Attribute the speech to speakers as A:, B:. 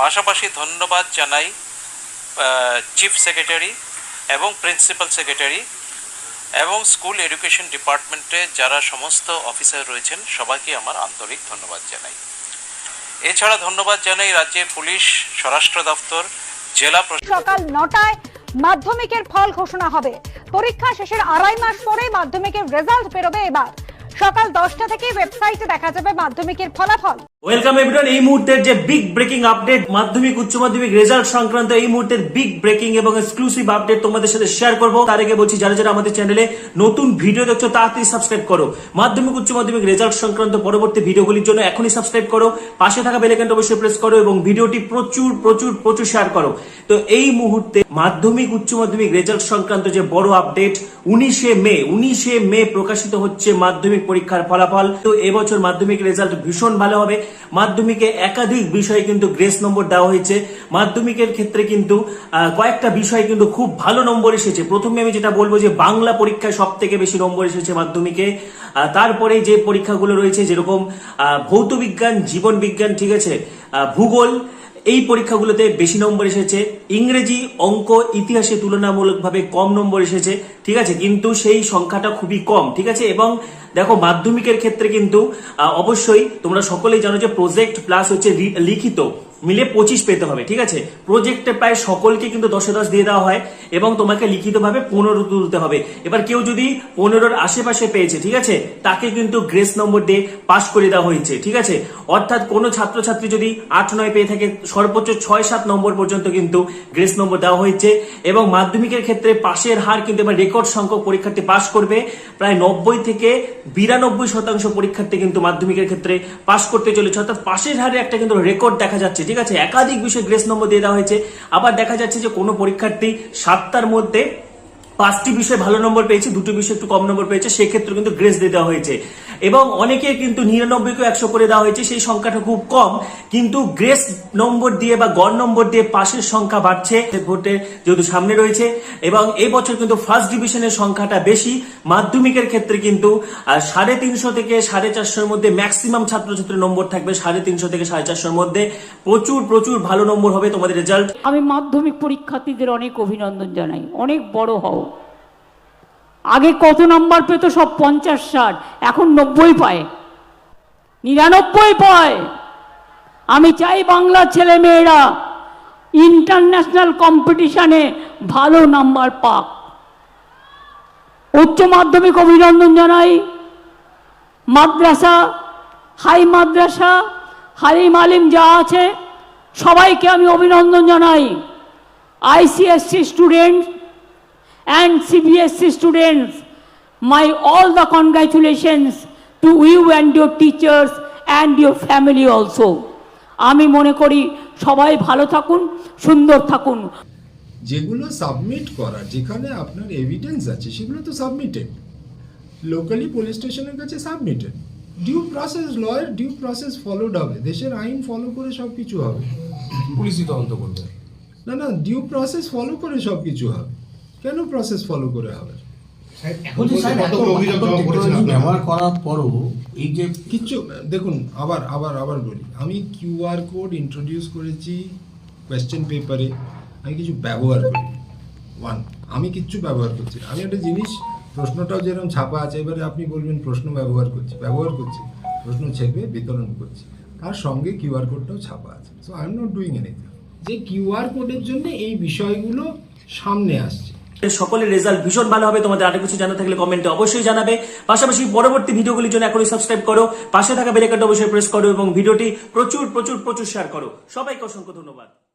A: পাশাপাশি ধন্যবাদ জানাই চিফ সেক্রেটারি এবং প্রিন্সিপাল সেক্রেটারি এবং স্কুল এডুকেশন ডিপার্টমেন্টে যারা সমস্ত অফিসার রয়েছেন, সবাইকে আমার আন্তরিক ধন্যবাদ জানাই। এছাড়া ধন্যবাদ জানাই রাজ্যের পুলিশ, স্বরাষ্ট্র দপ্তর, জেলা
B: সকাল নটায় মাধ্যমিকের ফল ঘোষণা হবে। পরীক্ষা শেষের আড়াই মাস পরে মাধ্যমিকের রেজাল্ট বেরোবে এবার। সকাল দশটা থেকে ওয়েবসাইটে দেখা যাবে মাধ্যমিকের ফলাফল।
C: ওয়েলকাম এভরিওয়ান এই মুহূর্তের যে বিগ ব্রেকিং আপডেট মাধ্যমিক, উচ্চ মাধ্যমিক রেজাল্ট সংক্রান্ত এই মুহূর্তের বিগ ব্রেকিং এবং এক্সক্লুসিভ আপডেট তোমাদের সাথে শেয়ার করব। তার আগে বলছি, যারা যারা আমাদের চ্যানেলে নতুন ভিডিও দেখছ, তাড়াতাড়ি সাবস্ক্রাইব করো। মাধ্যমিক, উচ্চ মাধ্যমিক রেজাল্ট সংক্রান্ত পরবর্তী ভিডিওগুলির জন্য এখনই সাবস্ক্রাইব করো। পাশে থাকা বেলাইকনটা অবশ্যই প্রেস করো এবং ভিডিওটি প্রচুর প্রচুর প্রচুর শেয়ার করো। তো এই মুহূর্তে মাধ্যমিক, উচ্চ মাধ্যমিক রেজাল্ট সংক্রান্ত যে বড় আপডেট উনিশে মে উনিশে মে প্রকাশিত হচ্ছে মাধ্যমিক পরীক্ষার ফলাফল। তো এবছর মাধ্যমিক রেজাল্ট ভীষণ ভালো হবে। মাধ্যমিকে একাধিক বিষয়ে কিন্তু গ্রেস নম্বর দেওয়া হয়েছে। মাধ্যমিকের ক্ষেত্রে কিন্তু কয়েকটা বিষয় কিন্তু খুব ভালো নম্বর এসেছে। প্রথমে আমি যেটা বলব যে বাংলা পরীক্ষায় সব থেকে বেশি নম্বর এসেছে মাধ্যমিকে। তারপরে যে পরীক্ষাগুলো রয়েছে যেরকম ভৌত বিজ্ঞান, জীবন বিজ্ঞান, ঠিক আছে ভূগোল এই পরীক্ষাগুলোতে বেশি নম্বর এসেছে। ইংরেজি, অঙ্ক, ইতিহাসে তুলনামূলকভাবে কম নম্বর এসেছে, ঠিক আছে? কিন্তু সেই সংখ্যাটা খুবই কম, ঠিক আছে? এবং দেখো, মাধ্যমিকের ক্ষেত্রে কিন্তু অবশ্যই তোমরা সকলেই জানো যে প্রজেক্ট প্লাস হচ্ছে লিখিত। মিলে পঁচিশ পেতে হবে, ঠিক আছে? প্রজেক্টে প্রায় সকলকে কিন্তু দশে দশ দিয়ে দেওয়া হয় এবং তোমাকে লিখিতভাবে পনেরো তুলতে হবে। এবার কেউ যদি পনেরোর আশেপাশে পেয়েছে, ঠিক আছে? তাকে কিন্তু গ্রেস নম্বর দিয়ে পাশ করে দেওয়া হয়েছে, ঠিক আছে? অর্থাৎ কোনো ছাত্রছাত্রী যদি আট, নয় পেয়ে থাকে, সর্বোচ্চ ছয়, সাত নম্বর পর্যন্ত কিন্তু গ্রেস নম্বর দেওয়া হয়েছে এবং মাধ্যমিকের ক্ষেত্রে পাশের হার কিন্তু এবার রেকর্ড সংখ্যক পরীক্ষার্থী পাশ করবে। প্রায় নব্বই থেকে বিরানব্বই শতাংশ পরীক্ষার্থী কিন্তু মাধ্যমিকের ক্ষেত্রে পাশ করতে চলেছে। অর্থাৎ পাশের হারে একটা কিন্তু রেকর্ড দেখা যাচ্ছে ঠিক আছে, একাধিক বিষয় গ্রেস নম্বর দিয়ে দেওয়া হয়েছে। আবার দেখা যাচ্ছে যে কোনো পরীক্ষার্থী সাতটার মধ্যে পাঁচটি বিষয় ভালো নম্বর পেয়েছে, দুটো বিষয় একটু কম নম্বর পেয়েছে, সেক্ষেত্রে কিন্তু গ্রেস দিয়ে দেওয়া হয়েছে। এবং অনেকে কিন্তু নিরানব্বই নিরানব্বইকে একশো করে দেওয়া হয়েছে, সেই সংখ্যাটা খুব কম। কিন্তু গ্রেস নম্বর দিয়ে বা গড় নম্বর দিয়ে পাশের সংখ্যা বাড়ছে ভোটে যেহেতু সামনে রয়েছে। এবং এই বছর কিন্তু ফার্স্ট ডিভিশনের সংখ্যাটা বেশি। মাধ্যমিকের ক্ষেত্রে কিন্তু সাড়ে তিনশো থেকে সাড়ে চারশোর মধ্যে ম্যাক্সিমাম ছাত্রছাত্রীর নম্বর থাকবে সাড়ে তিনশো থেকে সাড়ে চারশোর মধ্যে। প্রচুর প্রচুর ভালো নম্বর হবে তোমাদের রেজাল্ট
D: আমি মাধ্যমিক পরীক্ষার্থীদের অনেক অভিনন্দন জানাই। অনেক বড় হও। আগে কত নাম্বার পেত? সব পঞ্চাশ, ষাট। এখন নব্বই পায়। নিরানব্বই পায়। আমি চাই বাংলার ছেলে মেয়েরা ইন্টারন্যাশনাল কম্পিটিশানে ভালো নাম্বার পাক। উচ্চ মাধ্যমিক অভিনন্দন জানাই। মাদ্রাসা, হাই মাদ্রাসা হালিম আলিম যা আছে, সবাইকে আমি অভিনন্দন জানাই। ICSE student and CBSE students my all the congratulations to you and your teachers and your family also আমি মনে করি সবাই ভালো থাকুন সুন্দর থাকুন।
E: যেগুলো সাবমিট করা যেখানে আপনার এভিডেন্স আছে সেগুলো তো সাবমিটেড লোকালি পুলিশ স্টেশনের কাছে সাবমিটেড ডিউ প্রসেস লয়ের ডিউ প্রসেস ফলোড হবে। দেশের আইন ফলো করে সব কিছু হবে।
F: পুলিশই তদন্ত করবে।
E: না না ডিউ প্রসেস ফলো করে সব কিছু হবে। কেন প্রসেস ফলো করে হবে?
G: ব্যবহার করার পরও এই যে
E: কিচ্ছু দেখুন আবার আবার আবার বলি আমি কিউআর কোড ইন্ট্রোডিউস করেছি কোয়েশ্চেন পেপারে আমি কিছু ব্যবহার করি। ওয়ান আমি কিচ্ছু ব্যবহার করছি আমি একটা জিনিস প্রশ্নটাও যেরকম ছাপা আছে এবারে আপনি বলবেন প্রশ্ন ব্যবহার করছি ব্যবহার করছি প্রশ্ন ছেপে বিতরণ করছি। তার সঙ্গে কিউআর কোডটাও ছাপা আছে। So I am not doing anything যে কিউআর কোডের জন্য এই বিষয়গুলো সামনে আসছে
C: সকলের রেজাল্ট ভীষণ ভালো হবে। তোমাদের আরও কিছু জানা থাকলে কমেন্টে অবশ্যই জানাবে। পাশাপাশি পরবর্তী ভিডিওগুলির জন্য এখনই সাবস্ক্রাইব করো। পাশে থাকা বেলেকাটা অবশ্যই প্রেস করো এবং ভিডিওটি প্রচুর প্রচুর প্রচুর শেয়ার করো। সবাইকে অসংখ্য ধন্যবাদ।